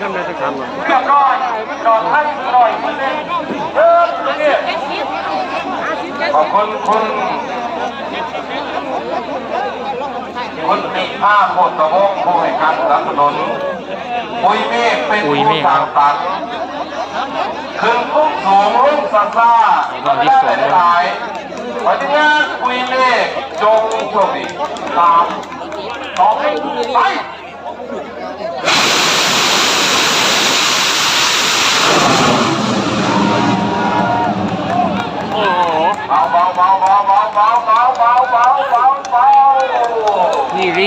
ทำได้สักครั้งหรอเรียบร้อยจอดให้หน่อยเปอร์เซ็นเพิ่มตรงนี้ขอบคุณคุณคุณติภาโคตรวงศ์ผู้ให้การสนับสนุนปุยเมฆเป็นผู้สร้างสรรค์ขึ้นพุ่งสูงรุ่งซาซาได้หลายขอที่งานปุยเมฆจงโชคดีสามสองไป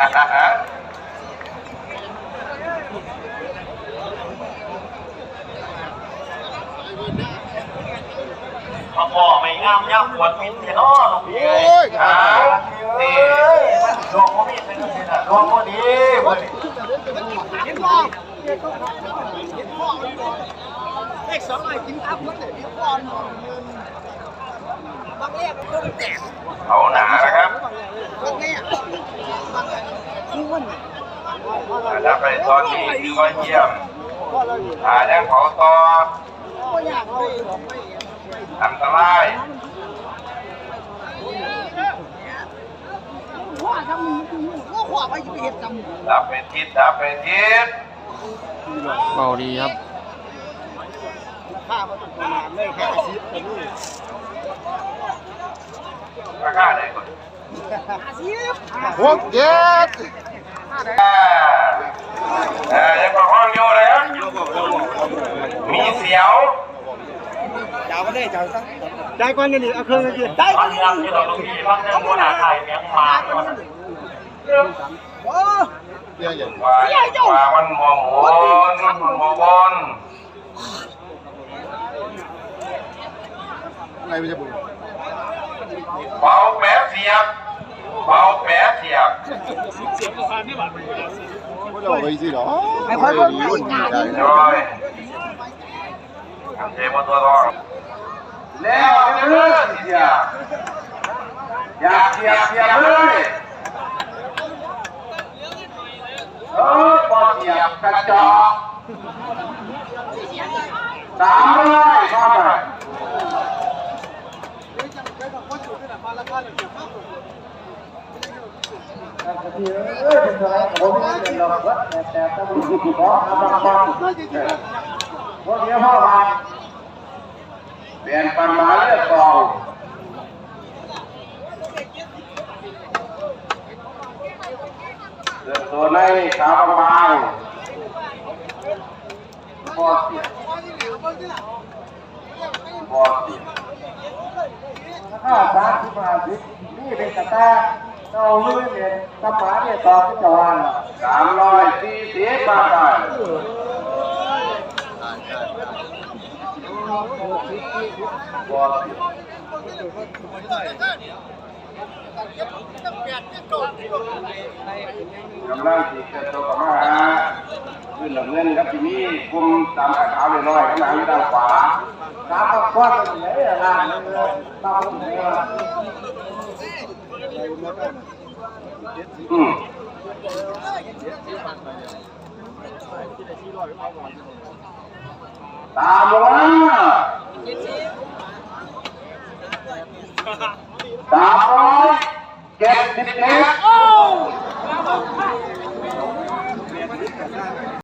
พ่อไม่งามยักษ์ปวดมินเนาะลูกพี่โอ้ยนี่ดวงพ่อมีเป็นยังไงดวงพ่อดีพ่อดีเห็นบ่เห็นพ่อเลขสองไอ้กินทับมันเลยพี่พ่อหนอนเงินบางเลขมันก็แตกเอาหนานะครับบางเลข แล้วไปตอนนี้ก็เยี่ยมหาแล้วเขาต่ออันตรายดับเป็นทิศรับเป็นทิศเบาดีครับข้ามาตุกนานเลแค่ซิปเลยราคาไหนก่อน หกเจ็ดเออยังประคองอยู่เลยครับมีเสียวจ่ายก็ได้จ่ายซะจ่ายก่อนนี่เอาเครื่องกันจ่ายบางอย่างที่เราลูกพี่บางอย่างมัวหนาไทยแมงมาโอ้ว่าว่ามันมองหนมันมองบนไงไม่ใช่บุญเบาแปะ เสียบเบาแปะเสียบก็จะเอาไปสิเหรอไม่ค่อยบ่ดีรุ่นดีได้โดยทำเทมาตัวรองแล้วเลื่อนเสียบอยากเสียบเสียบเลยเออพอเสียบกระจอกสามร้อย เป็นลมวัแตัวนมาเลยต่อตัวในสาวบางบอดติดบอดติดถ้าสามสิบมาสิบนี่เป็นกระตา เจ้าเลื่อนเนี่ยกระหมาเนี่ยต่อที่จวนสามร้อยสี่สิบบาทบอลกำลังติดกันตัวกับมาหาขึ้นหลังเงินครับที่นี่คุมตามขาขาวน้อยข้างหลังด้านขวา đã có qua tuần là làm ba tuần là ừ. ta muốn ta muốn chết chết